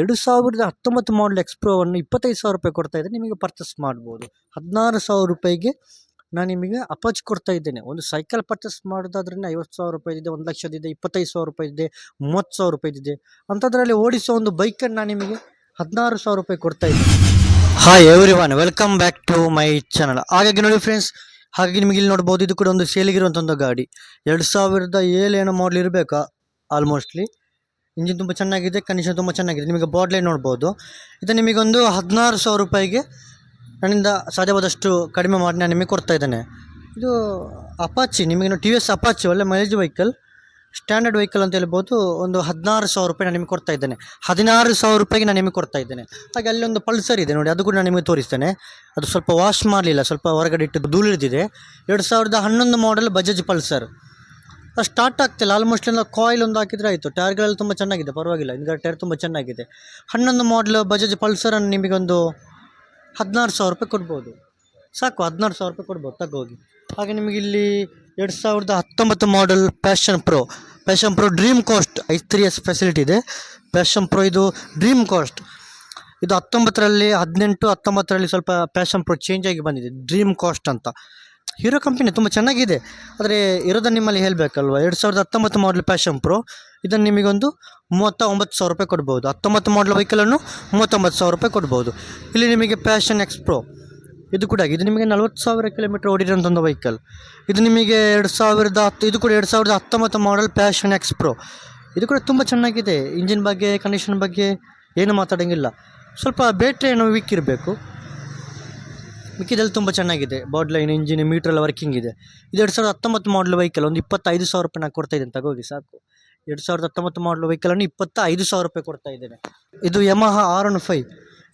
ಎರಡು ಸಾವಿರದ ಹತ್ತೊಂಬತ್ತು ಮಾಡಲ್ ಎಕ್ಸ್ಪ್ರೋವನ್ನು ಇಪ್ಪತ್ತೈದು ಸಾವಿರ ರೂಪಾಯಿ ಕೊಡ್ತಾ ಇದ್ದರೆ ನಿಮಗೆ ಪರ್ಚೇಸ್ ಮಾಡ್ಬೋದು. ಹದಿನಾರು ಸಾವಿರ ರೂಪಾಯಿಗೆ ನಾನು ನಿಮಗೆ ಅಪಾಚ್ ಕೊಡ್ತಾ ಇದ್ದೇನೆ. ಒಂದು ಸೈಕಲ್ ಪರ್ಚೇಸ್ ಮಾಡೋದಾದ್ರೆ ಐವತ್ತು ಸಾವಿರ ರೂಪಾಯಿದಿದೆ, ಒಂದು ಲಕ್ಷದಿದೆ, ಇಪ್ಪತ್ತೈದು ಸಾವಿರ ರೂಪಾಯಿದಿದೆ, ಮೂವತ್ತು ಸಾವಿರ ರೂಪಾಯಿದಿದೆ. ಅಂಥದ್ರಲ್ಲಿ ಓಡಿಸೋ ಒಂದು ಬೈಕನ್ನು ನಾನು ನಿಮಗೆ ಹದಿನಾರು ಸಾವಿರ ರೂಪಾಯಿ ಕೊಡ್ತಾ ಇದ್ದೀನಿ. Hi everyone welcome back to my channel ಹಾಗಾಗಿ ನೋಡಿ ಫ್ರೆಂಡ್ಸ್ ಹಾಗಾಗಿ ನಿಮಗೆ ಇಲ್ಲಿ ನೋಡ್ಬೋದು, ಇದು ಕೂಡ ಒಂದು ಸೇಲಿಗಿರುವಂಥ ಒಂದು ಗಾಡಿ. ಎರಡು ಸಾವಿರದ ಏಳು ಏನೋ ಮಾಡಲ್ ಇರಬೇಕಾ? ಆಲ್ಮೋಸ್ಟ್ಲಿ ಇಂಜಿನ್ ತುಂಬ ಚೆನ್ನಾಗಿದೆ, ಕಂಡೀಷನ್ ತುಂಬ ಚೆನ್ನಾಗಿದೆ. ನಿಮಗೆ ಬಾಡ್ಲೇ ನೋಡ್ಬೋದು. ಇದು ನಿಮಗೊಂದು ಹದಿನಾರು ಸಾವಿರ ರೂಪಾಯಿಗೆ ನನ್ನಿಂದ ಸಾಧ್ಯವಾದಷ್ಟು ಕಡಿಮೆ ಮಾಡಿ ನಾನು ನಿಮಗೆ ಕೊಡ್ತಾ ಇದ್ದೇನೆ. ಇದು ಅಪಾಚಿ ನಿಮಗೆ ಟಿ ವಿ ಎಸ್ ಅಪಾಚಿ ಒಳ್ಳೆ ಮೈಲೇಜ್ ವೆಹಿಕಲ್ ಸ್ಟ್ಯಾಂಡರ್ಡ್ ವೆಹಿಕಲ್ ಅಂತ ಹೇಳ್ಬೋದು, ಒಂದು ಹದಿನಾರು ಸಾವಿರ ರೂಪಾಯಿ ನಾನು ನಿಮಗೆ ಕೊಡ್ತಾ ಇದ್ದೇನೆ. ಹದಿನಾರು ಸಾವಿರ ರೂಪಾಯಿಗೆ ನಾನು ನಿಮಗೆ ಕೊಡ್ತಾ ಇದ್ದೇನೆ. ಹಾಗೆ ಅಲ್ಲಿ ಒಂದು ಪಲ್ಸರ್ ಇದೆ ನೋಡಿ, ಅದು ಕೂಡ ನಾನು ನಿಮಗೆ ತೋರಿಸ್ತೇನೆ. ಅದು ಸ್ವಲ್ಪ ವಾಶ್ ಮಾಡಲಿಲ್ಲ, ಸ್ವಲ್ಪ ಹೊರಗಡೆ ಇಟ್ಟು ಧೂಳು ಹಿಡಿದಿದೆ ಎರಡು ಸಾವಿರದ ಹನ್ನೊಂದು ಮಾಡೆಲ್ ಬಜಾಜ್ ಪಲ್ಸರ್ ಸ್ಟಾರ್ಟ್ ಆಗ್ತಿಲ್ಲ. ಆಲ್ಮೋಸ್ಟ್ ಎಲ್ಲ ಕಾಯಿಲ್ ಒಂದು ಹಾಕಿದ್ರೆ ಆಯಿತು. ಟೈರ್ಗಳೆಲ್ಲ ತುಂಬ ಚೆನ್ನಾಗಿದೆ. ಪರವಾಗಿಲ್ಲ. ಹಿಂದ್ಗಡೆ ಟೈರ್ ತುಂಬ ಚೆನ್ನಾಗಿದೆ. ಹನ್ನೊಂದು ಮಾಡಲ್ ಬಜಾಜ್ ಪಲ್ಸರನ್ನು ನಿಮಗೊಂದು ಹದಿನಾರು ಸಾವಿರ ರೂಪಾಯಿ ಕೊಡ್ಬೋದು. ಸಾಕು, ಹದಿನಾರು ಸಾವಿರ ರೂಪಾಯಿ ಕೊಡ್ಬೋದು. ತಗೋಗಿ ಹಾಗೆ. ನಿಮಗೆ ಇಲ್ಲಿ ಎರಡು ಸಾವಿರದ ಹತ್ತೊಂಬತ್ತು model Passion Pro Passion Pro dream cast i three S facility ಇದೆ. ಪ್ಯಾಷನ್ ಪ್ರೋ ಇದು ಡ್ರೀಮ್ ಕಾಸ್ಟ್ ಇದು ಹತ್ತೊಂಬತ್ತರಲ್ಲಿ ಹದಿನೆಂಟು, ಹತ್ತೊಂಬತ್ತರಲ್ಲಿ ಸ್ವಲ್ಪ ಪ್ಯಾಷನ್ ಪ್ರೋ ಚೇಂಜ್ ಆಗಿ ಬಂದಿದೆ. ಡ್ರೀಮ್ ಕಾಸ್ಟ್ ಅಂತ. ಹೀರೋ ಕಂಪನಿ ತುಂಬ ಚೆನ್ನಾಗಿದೆ. ಆದರೆ ಇರೋದನ್ನು ನಿಮ್ಮಲ್ಲಿ ಹೇಳಬೇಕಲ್ವ? ಎರಡು ಸಾವಿರದ ಹತ್ತೊಂಬತ್ತು ಮಾಡಲ್ ಪ್ಯಾಷನ್ ಪ್ರೋ ಇದನ್ನು ನಿಮಗೊಂದು ಮೂವತ್ತ ಒಂಬತ್ತು ಸಾವಿರ ರೂಪಾಯಿ ಕೊಡ್ಬೋದು. ಹತ್ತೊಂಬತ್ತು ಮಾಡಲ್ ವೆಹಿಕಲನ್ನು ಮೂವತ್ತೊಂಬತ್ತು ಸಾವಿರ ರೂಪಾಯಿ ಕೊಡ್ಬೋದು. ಇಲ್ಲಿ ನಿಮಗೆ ಪ್ಯಾಷನ್ ಎಕ್ಸ್ ಪ್ರೋ ಇದು ಕೂಡ ಇದು ನಿಮಗೆ ನಲ್ವತ್ತು ಸಾವಿರ ಕಿಲೋಮೀಟರ್ ಓಡಿರೋಂಥ ಒಂದು ವೆಹಿಕಲ್ ಇದು ನಿಮಗೆ ಎರಡು ಸಾವಿರದ ಹತ್ತು, ಇದು ಕೂಡ ಎರಡು ಸಾವಿರದ ಹತ್ತೊಂಬತ್ತು ಮಾಡಲ್ ಪ್ಯಾಷನ್ ಎಕ್ಸ್ ಪ್ರೋ ಇದು ಕೂಡ ತುಂಬ ಚೆನ್ನಾಗಿದೆ. ಇಂಜಿನ್ ಬಗ್ಗೆ ಕಂಡೀಷನ್ ಬಗ್ಗೆ ಏನು ಮಾತಾಡೋಂಗಿಲ್ಲ. ಸ್ವಲ್ಪ ಬ್ಯಾಟ್ರಿ ಏನೋ ವೀಕ್ ಇರಬೇಕು. ಮಿಕ್ಕಿದಲ್ಲಿ ತುಂಬ ಚೆನ್ನಾಗಿದೆ. ಬಾಡ್ ಲೈನ್ ಇಂಜಿನ್ ಮೀಟ್ರೆಲ್ಲ ವರ್ಕಿಂಗ್ ಇದೆ. ಇದು ಎರಡು ಸಾವಿರದ ಹತ್ತೊಂಬತ್ತು ಮಾಡಲ್ ವೆಹಿಕಲ್ ಒಂದು ಇಪ್ಪತ್ತೈದು ಸಾವಿರ ರೂಪಾಯಿ ನಾನು ಕೊಡ್ತಾ ಇದ್ದೇನೆ. ತಗೋಗಿ, ಸಾಕು. ಎರಡು ಸಾವಿರದ ಹತ್ತೊಂಬತ್ತು ಮಾಡಲ್ ವೆಹಿಕಲನ್ನು ಇಪ್ಪತ್ತ ಐದು ಸಾವಿರ ರೂಪಾಯಿ ಕೊಡ್ತಾ ಇದ್ದೇನೆ. ಇದು ಯಮಹ ಆರ್ ಒನ್ ಫೈವ್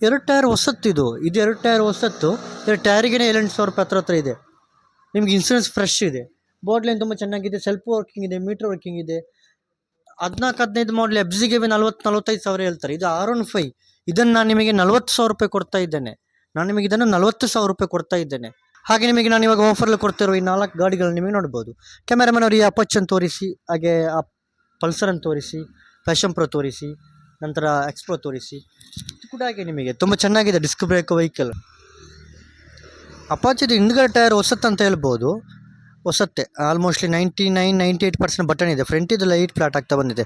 ಎರಡು ಟೈರ್ ಹೊಸತ್ತು ಇದು. ಇದು ಎರಡು ಟೈರ್ ಹೊಸತ್ತು. ಎರಡು ಟೈರಿಗೇ ಏಳೆಂಟು ಸಾವಿರ ರೂಪಾಯಿ ಹತ್ರ ಹತ್ರ ಇದೆ. ನಿಮ್ಗೆ ಇನ್ಸೂರೆನ್ಸ್ ಫ್ರೆಶ್ ಇದೆ. ಬಾಡ್ ಲೈನ್ ತುಂಬ ಚೆನ್ನಾಗಿದೆ. ಸೆಲ್ಫ್ ವರ್ಕಿಂಗ್ ಇದೆ ಮೀಟರ್ ವರ್ಕಿಂಗ್ ಇದೆ. ಹದಿನಾಲ್ಕು, ಹದಿನೈದು ಮಾಡಲ್ ಎಬ್ಸಿಗೆ ನಲ್ವತ್ತು, ನಲ್ವತ್ತೈದು ಸಾವಿರ ಹೇಳ್ತಾರೆ. ಇದು ಆರ್ ಒನ್ ಫೈವ್ ಇದನ್ನು ನಾನು ನಿಮಗೆ ನಲ್ವತ್ತು ಸಾವಿರ ರೂಪಾಯಿ ಕೊಡ್ತಾ ಇದ್ದೇನೆ. ನಾನು ನಿಮಗೆ ಇದನ್ನು ನಲವತ್ತು ಸಾವಿರ ರೂಪಾಯಿ ಕೊಡ್ತಾ ಇದ್ದೇನೆ. ಹಾಗೆ ನಿಮಗೆ ನಾನು ಇವಾಗ ಆಫರಲ್ಲಿ ಕೊಡ್ತಿರೋ ಈ ನಾಲ್ಕು ಗಾಡಿಗಳನ್ನ ನಿಮಗೆ ನೋಡ್ಬೋದು. ಕ್ಯಾಮೆರಾಮನ್ ಅವರಿಗೆ ಅಪಚ್ಚನ್ನು ತೋರಿಸಿ, ಹಾಗೆ ಆ ಪಲ್ಸರನ್ನು ತೋರಿಸಿ ಫ್ಯಾಷನ್ ಪ್ರೋ ತೋರಿಸಿ, ನಂತರ ಎಕ್ಸ್ಪ್ರೋ ತೋರಿಸಿ, ಇದು ಕೂಡ ಹಾಗೆ ನಿಮಗೆ. ತುಂಬ ಚೆನ್ನಾಗಿದೆ ಡಿಸ್ಕ್ ಬ್ರೇಕ್ ವೆಹಿಕಲ್ ಅಪಾಚಿದು ಹಿಂದ್ಗಡೆ ಟೈರ್ ಹೊಸತ್ತು ಅಂತ ಹೇಳ್ಬೋದು. ಹೊಸತ್ತೆ almostly ninety nine ninety eight percent button ಇದೆ. ಫ್ರಂಟ್ ಇದು ಲೈಟ್ ಫ್ಲಾಟ್ ಆಗ್ತಾ ಬಂದಿದೆ.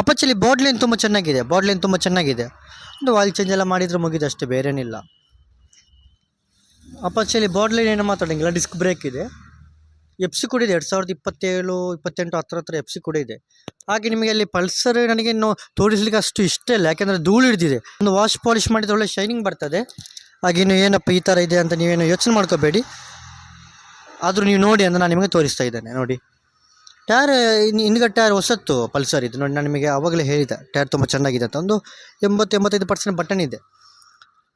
ಅಪಾಚಲ್ಲಿ ಬಾಡ್ಲೈನ್ ತುಂಬ ಚೆನ್ನಾಗಿದೆ. ಬಾಡ್ಲೈನ್ ತುಂಬ ಚೆನ್ನಾಗಿದೆ. ಒಂದು ವಾಲ್ ಚೇಂಜ್ ಎಲ್ಲ ಮಾಡಿದರೆ ಮುಗಿದಷ್ಟೇ, ಬೇರೇನಿಲ್ಲ. ಅಪಚ್ಚಲ್ಲಿ ಬಾಡ್ಲೈನ್ ಏನೋ ಮಾತಾಡಂಗಿಲ್ಲ ಡಿಸ್ಕ್ ಬ್ರೇಕ್ ಇದೆ. ಎಫ್ ಸಿ ಕೂಡ ಇದೆ, ಎರಡು ಸಾವಿರದ ಇಪ್ಪತ್ತೇಳು, ಇಪ್ಪತ್ತೆಂಟು ಹತ್ರ ಹತ್ರ ಎಫ್ ಸಿ ಕೂಡ ಇದೆ. ಹಾಗೆ ನಿಮಗೆ ಅಲ್ಲಿ ಪಲ್ಸರ್ ನನಗೆ ಇನ್ನು ತೋರಿಸ್ಲಿಕ್ಕೆ ಅಷ್ಟು ಇಷ್ಟ ಇಲ್ಲ, ಯಾಕೆಂದರೆ ಧೂಳು ಹಿಡಿದಿದೆ. ಒಂದು ವಾಶ್ ಪಾಲಿಶ್ ಮಾಡಿದ ಒಳ್ಳೆ ಶೈನಿಂಗ್ ಬರ್ತದೆ. ಹಾಗೆ ಇನ್ನು ಏನಪ್ಪ ಈ ಥರ ಇದೆ ಅಂತ ನೀವೇನು ಯೋಚನೆ ಮಾಡ್ಕೋಬೇಡಿ. ಆದರೂ ನೀವು ನೋಡಿ ಅಂತ ನಾನು ನಿಮಗೆ ತೋರಿಸ್ತಾ ಇದ್ದೇನೆ, ನೋಡಿ. ಟೈರ್ ಹಿಂದ್ಗಡೆ ಟೈರ್ ಹೊಸತ್ತು ಪಲ್ಸರ್ ಇದು. ನೋಡಿ, ನಾನು ನಿಮಗೆ ಆವಾಗಲೇ ಹೇಳಿದೆ ಟೈರ್ ತುಂಬ ಚೆನ್ನಾಗಿದೆ ಅಂತ. ಒಂದು ಎಂಬತ್ತು, ಎಂಬತ್ತೈದು ಪರ್ಸೆಂಟ್ ಬಟನ್ ಇದೆ.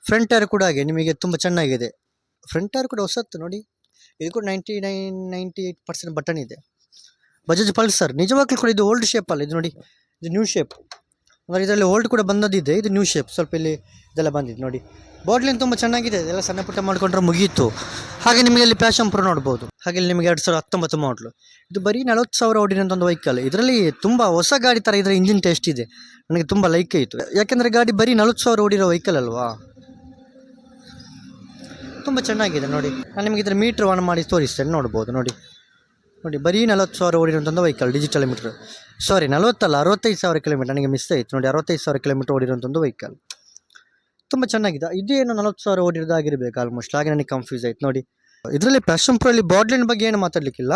ಫ್ರಂಟ್ ಟೈರ್ ಕೂಡ ಹಾಗೆ, ನಿಮಗೆ ತುಂಬ ಚೆನ್ನಾಗಿದೆ. ಫ್ರಂಟ್ ಟೈರ್ ಕೂಡ ಹೊಸತ್ತು ನೋಡಿ. ಇದು ಕೂಡ ninety nine ninety eight percent button ಇದೆ. ಬಜಾಜ್ ಪಲ್ಸರ್ ನಿಜವಾಗ್ಲೂ ಕೂಡ ಇದು ಓಲ್ಡ್ ಅಲ್ಲ. ಇದು ನೋಡಿ, ಇದು ನ್ಯೂ ಶೇಪ್ ಅಂದರೆ ಇದರಲ್ಲಿ ಓಲ್ಡ್ ಕೂಡ ಬಂದದಿದೆ ಇದು ನ್ಯೂ ಶೇಪ್ ಸ್ವಲ್ಪ ಇಲ್ಲಿ ಇದೆಲ್ಲ ಬಂದಿದೆ ನೋಡಿ. ಬಾಟ್ಲಿನ ತುಂಬ ಚೆನ್ನಾಗಿದೆ. ಇದೆಲ್ಲ ಸಣ್ಣ ಪುಟ್ಟ ಮಾಡಿಕೊಂಡ್ರೆ ಮುಗಿಯಿತು ಹಾಗೆ ನಿಮಗೆ ಇಲ್ಲಿ ಪ್ಯಾಶನ್ ಪ್ರೋ ನೋಡ್ಬೋದು. ಹಾಗೆ ನಿಮಗೆ ಎರಡು ಸಾವಿರದ ಹತ್ತೊಂಬತ್ತು ಮಾಡಲು ಇದು ಬರೀ ನಲವತ್ತು ಸಾವಿರ ಓಡಿನಂತ ಒಂದು ವೆಹಿಕಲ್ ಇದರಲ್ಲಿ ತುಂಬ ಹೊಸ ಗಾಡಿ ಥರ ಇದರ ಇಂಜಿನ್ ಟೇಸ್ಟ್ ಇದೆ. ನನಗೆ ತುಂಬ ಲೈಕ್ ಆಯಿತು. ಯಾಕೆಂದರೆ ಗಾಡಿ ಬರೀ ನಲವತ್ತು ಸಾವಿರ ಓಡಿರೋ ವೆಹಿಕಲ್ ಅಲ್ವಾ? ತುಂಬ ಚೆನ್ನಾಗಿದೆ ನೋಡಿ. ನಾನು ನಿಮಗೆ ಇದರ ಮೀಟ್ರ್ ಆನ್ ಮಾಡಿ ತೋರಿಸ್ತೇನೆ, ನೋಡ್ಬೋದು, ನೋಡಿ. ನೋಡಿ, ಬರೀ ನಲವತ್ತು ಸಾವಿರ ಓಡಿರುವಂಥ ವೆಹಿಕಲ್ ಡಿಜಿಟಲ್ ಮೀಟ್ರ್ ಸಾರಿ ನಲವತ್ತಲ್ಲ, ಅರವತ್ತೈದು ಸಾವಿರ ಕಿಲೋಮೀಟರ್ ನನಗೆ ಮಿಸ್ ಆಯಿತು. ನೋಡಿ, ಅರವತ್ತೈದು ಸಾವಿರ ಕಿಲೋಮೀಟರ್ ಓಡಿರುವಂಥ ವೆಹಿಕಲ್ ತುಂಬ ಚೆನ್ನಾಗಿದೆ. ಇದೇನು ನಲವತ್ತು ಸಾವಿರ ಓಡಿರೋದಾಗಿರ್ಬೇಕು ಆಲ್ಮೋಸ್ಟ್ ಹಾಗೆ ನನಗೆ ಕನ್ಫ್ಯೂಸ್ ಆಯ್ತು, ನೋಡಿ. ಇದರಲ್ಲಿ ಪ್ಯಾಶನ್ ಪ್ರೋಲಿ ಬಾಡ್ಲಿನ್ ಬಗ್ಗೆ ಏನು ಮಾತಾಡಲಿಕ್ಕಿಲ್ಲ.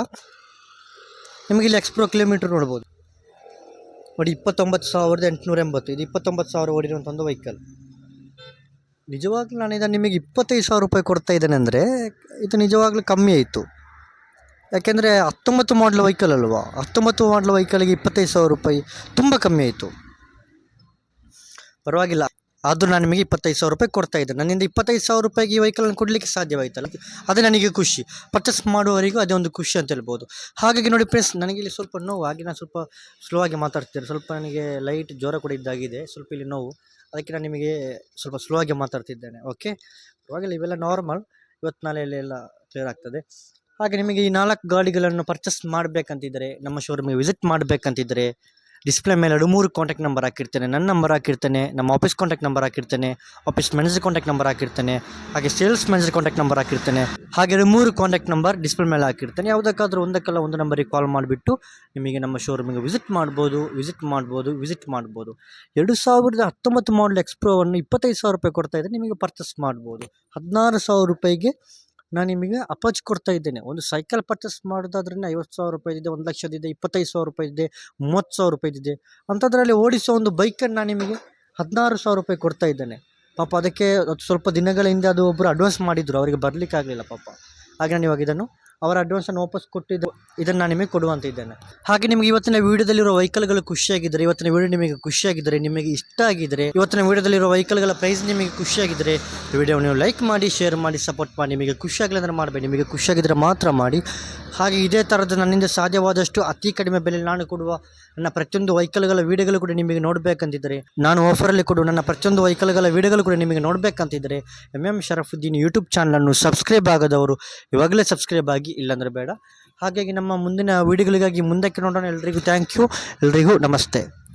ನಿಮಗೆ ಇಲ್ಲಿ ಎಕ್ಸ್ಪ್ರೋ ಕಿಲೋಮೀಟರ್ ನೋಡ್ಬೋದು. ನೋಡಿ, ಇಪ್ಪತ್ತೊಂಬತ್ತು ಸಾವಿರದ ಎಂಟುನೂರ ಎಂಬತ್ತು, ಇದು ಇಪ್ಪತ್ತೊಂಬತ್ತು ಸಾವಿರ ಓಡಿರುವಂಥ ಒಂದು ವೆಹಿಕಲ್ ನಿಜವಾಗ್ಲೂ ನಾನು ಇದನ್ನು ನಿಮಗೆ ಇಪ್ಪತ್ತೈದು ಸಾವಿರ ರೂಪಾಯಿ ಕೊಡ್ತಾ ಇದ್ದೇನೆ ಅಂದರೆ ಇದು ನಿಜವಾಗ್ಲೂ ಕಮ್ಮಿ ಆಯಿತು. ಯಾಕೆಂದರೆ ಹತ್ತೊಂಬತ್ತು ಮಾಡಲ್ ವೆಹಿಕಲ್ ಅಲ್ವಾ? ಹತ್ತೊಂಬತ್ತು ಮಾಡಲ್ ವೆಹಿಕಲ್ಗೆ ಇಪ್ಪತ್ತೈದು ಸಾವಿರ ರೂಪಾಯಿ ತುಂಬ ಕಮ್ಮಿ ಆಯಿತು. ಪರವಾಗಿಲ್ಲ. ಆದರೂ ನಾನು ನಿಮಗೆ ಇಪ್ಪತ್ತೈದು ಸಾವಿರ ರೂಪಾಯಿ ಕೊಡ್ತಾ ಇದ್ದೆ ನನ್ನಿಂದ ಇಪ್ಪತ್ತೈದು ಸಾವಿರ ರೂಪಾಯಿಗೆ ಈ ವೆಹಿಕಲನ್ನು ಕೊಡಲಿಕ್ಕೆ ಸಾಧ್ಯವಾಯಿತಲ್ಲ? ಅದೇ ನನಗೆ ಖುಷಿ. ಪರ್ಚೇಸ್ ಮಾಡುವವರಿಗೂ ಅದೇ ಒಂದು ಖುಷಿ ಅಂತ ಹೇಳ್ಬೋದು. ಹಾಗಾಗಿ ನೋಡಿ ಫ್ರೆಂಡ್ಸ್ ನನಗೆ ಇಲ್ಲಿ ಸ್ವಲ್ಪ ನೋವು. ಹಾಗೆ ನಾನು ಸ್ವಲ್ಪ ಸ್ಲೋ ಆಗಿ ಮಾತಾಡ್ತಿದ್ದೇನೆ. ಸ್ವಲ್ಪ ನನಗೆ ಲೈಟ್ ಜ್ವರ ಕೂಡ ಇದ್ದಾಗಿದೆ. ಸ್ವಲ್ಪ ಇಲ್ಲಿ ನೋವು. ಅದಕ್ಕೆ ನಾನು ನಿಮಗೆ ಸ್ವಲ್ಪ ಸ್ಲೋ ಆಗಿ ಮಾತಾಡ್ತಿದ್ದೇನೆ ಓಕೆ ಪರವಾಗಿಲ್ಲ, ಇವೆಲ್ಲ ನಾರ್ಮಲ್ ಇವತ್ತು ನಾಳೆಯಲ್ಲಿ ಎಲ್ಲ ಕ್ಲಿಯರ್ ಆಗ್ತದೆ. ಹಾಗೆ ನಿಮಗೆ ಈ ನಾಲ್ಕು ಗಾಡಿಗಳನ್ನು ಪರ್ಚೇಸ್ ಮಾಡಬೇಕಂತಿದ್ದರೆ ನಮ್ಮ ಶೋರೂಮಿಗೆ ವಿಸಿಟ್ ಮಾಡಬೇಕಂತಿದ್ದರೆ ಡಿಸ್ಪ್ಲೇ ಮೇಲೆ ಎರಡು ಮೂರು ಕಾಂಟ್ಯಾಕ್ಟ್ ನಂಬರ್ ಹಾಕಿರ್ತಾನೆ. ನನ್ನ ನಂಬರ್ ಹಾಕಿರ್ತಾನೆ, ನಮ್ಮ ಆಫೀಸ್ ಕಾಂಟ್ಯಾಕ್ಟ್ ನಂಬರ್ ಹಾಕಿರ್ತಾನೆ ಆಫೀಸ್ ಮ್ಯಾನೇಜರ್ ಕಾಂಟ್ಯಾಕ್ಟ್ ನಂಬರ್ ಹಾಕಿರ್ತಾನೆ, ಹಾಗೆ ಸೇಲ್ಸ್ ಮ್ಯಾನೇಜರ್ ಕಾಂಟ್ಯಾಕ್ಟ್ ನಂಬರ್ ಹಾಕಿರ್ತಾನೆ. ಹಾಗೆ ಎರಡು ಮೂರು ಕಾಂಟ್ಯಾಕ್ಟ್ ನಂಬರ್ ಡಿಸ್ಪ್ಲೇ ಮೇಲೆ ಹಾಕಿರ್ತಾನೆ. ಯಾವುದಕ್ಕಾದ್ರೂ ಒಂದಕ್ಕೆಲ್ಲ ಒಂದು ನಂಬರಿಗೆ ಕಾಲ್ ಮಾಡಿಬಿಟ್ಟು ನಿಮಗೆ ನಮ್ಮ ಶೋರೂಮಿಗೆ ವಿಸಿಟ್ ಮಾಡ್ಬೋದು ವಿಸಿಟ್ ಮಾಡ್ಬೋದು ವಿಸಿಟ್ ಮಾಡ್ಬೋದು. ಎರಡು ಸಾವಿರದ ಹತ್ತೊಂಬತ್ತು ಮಾಡಲ್ ಎಕ್ಸ್ಪ್ರೋವನ್ನು ಇಪ್ಪತ್ತೈದು ಸಾವಿರ ರೂಪಾಯಿ ಕೊಡ್ತಾ ಇದ್ದರೆ ನಿಮಗೆ ಪರ್ಚೇಸ್ ಮಾಡ್ಬೋದು. ಹದಿನಾರು ಸಾವಿರ ರೂಪಾಯಿಗೆ ನಾನು ನಿಮಗೆ ಅಪಾಚ್ ಕೊಡ್ತಾ ಇದ್ದೇನೆ. ಒಂದು ಸೈಕಲ್ ಪರ್ಚೇಸ್ ಮಾಡೋದಾದ್ರೆ ಐವತ್ತು ಸಾವಿರ ರೂಪಾಯಿದಿದೆ ಒಂದು ಲಕ್ಷದಿದೆ ಇಪ್ಪತ್ತೈದು ಸಾವಿರ ರೂಪಾಯಿದಿದೆ ಮೂವತ್ತು ಸಾವಿರ ರೂಪಾಯಿದಿದೆ ಅಂಥದ್ರಲ್ಲಿ ಓಡಿಸೋ ಒಂದು ಬೈಕನ್ನು ನಾನು ನಿಮಗೆ ಹದಿನಾರು ಸಾವಿರ ರೂಪಾಯಿ ಕೊಡ್ತಾ ಇದ್ದೇನೆ. ಪಾಪ ಅದಕ್ಕೆ ಅದು ಸ್ವಲ್ಪ ದಿನಗಳ ಹಿಂದೆ ಅದು ಒಬ್ಬರು ಅಡ್ವಾನ್ಸ್ ಮಾಡಿದ್ರು. ಅವರಿಗೆ ಬರಲಿಕ್ಕಾಗಲಿಲ್ಲ ಪಾಪ. ಹಾಗೆ ನಾನು ಇವಾಗ ಇದನ್ನು ಅವರ ಅಡ್ವಾನ್ಸನ್ನು ವಾಪಸ್ ಕೊಟ್ಟಿದ್ದು ಇದನ್ನು ನಾನು ನಿಮಗೆ ಕೊಡುವಂತಿದ್ದೇನೆ ಹಾಗೆ ನಿಮಗೆ ಇವತ್ತಿನ ವೀಡಿಯೋದಲ್ಲಿರುವ ವೆಹಿಕಲ್ಗಳು ಖುಷಿಯಾಗಿದ್ದರೆ, ಇವತ್ತಿನ ವೀಡಿಯೋ ನಿಮಗೆ ಖುಷಿಯಾಗಿದ್ದರೆ, ನಿಮಗೆ ಇಷ್ಟ ಆಗಿದ್ದರೆ, ಇವತ್ತಿನ ವೀಡಿಯೋದಲ್ಲಿರುವ ವೆಹಿಕಲ್ಗಳ ಪ್ರೈಸ್ ನಿಮಗೆ ಖುಷಿಯಾಗಿದ್ದರೆ ವೀಡಿಯೋ ನೀವು ಲೈಕ್ ಮಾಡಿ ಶೇರ್ ಮಾಡಿ ಸಪೋರ್ಟ್ ಮಾಡಿ, ನಿಮಗೆ ಖುಷಿಯಾಗಲಿ ಅಂದರೆ ಮಾಡಬೇಡಿ. ನಿಮಗೆ ಖುಷಿಯಾಗಿದ್ದರೆ ಮಾತ್ರ ಮಾಡಿ. ಹಾಗೆ ಇದೇ ಥರದ ನನ್ನಿಂದ ಸಾಧ್ಯವಾದಷ್ಟು ಅತಿ ಕಡಿಮೆ ಬೆಲೆ ನಾನು ಕೊಡುವ ನನ್ನ ಪ್ರತಿಯೊಂದು ವೆಹಿಕಲ್ಗಳ ವಿಡಿಯೋಗಳು ಕೂಡ ನಿಮಗೆ ನೋಡಬೇಕಂತಿದ್ದರೆ, ನಾನು ಆಫರಲ್ಲಿ ಕೊಡು, ನನ್ನ ಪ್ರತಿಯೊಂದು ವೆಹಿಕಲ್ಗಳ ವಿಡಿಯೋಗಳು ಕೂಡ ನಿಮಗೆ ನೋಡಬೇಕಂತಿದ್ದರೆ ಎಂ ಎಂ ಶರಫುದ್ದೀನ್ ಯೂಟ್ಯೂಬ್ ಚಾನಲನ್ನು ಸಬ್ಸ್ಕ್ರೈಬ್ ಆಗದವರು ಇವಾಗಲೇ ಸಬ್ಸ್ಕ್ರೈಬ್ ಆಗಿ, ಇಲ್ಲಾಂದರೆ ಬೇಡ. ಹಾಗಾಗಿ ನಮ್ಮ ಮುಂದಿನ ವಿಡಿಯೋಗಳಿಗಾಗಿ ಮುಂದಕ್ಕೆ ನೋಡೋಣ. ಎಲ್ರಿಗೂ ಥ್ಯಾಂಕ್ ಯು ಎಲ್ರಿಗೂ ನಮಸ್ತೆ.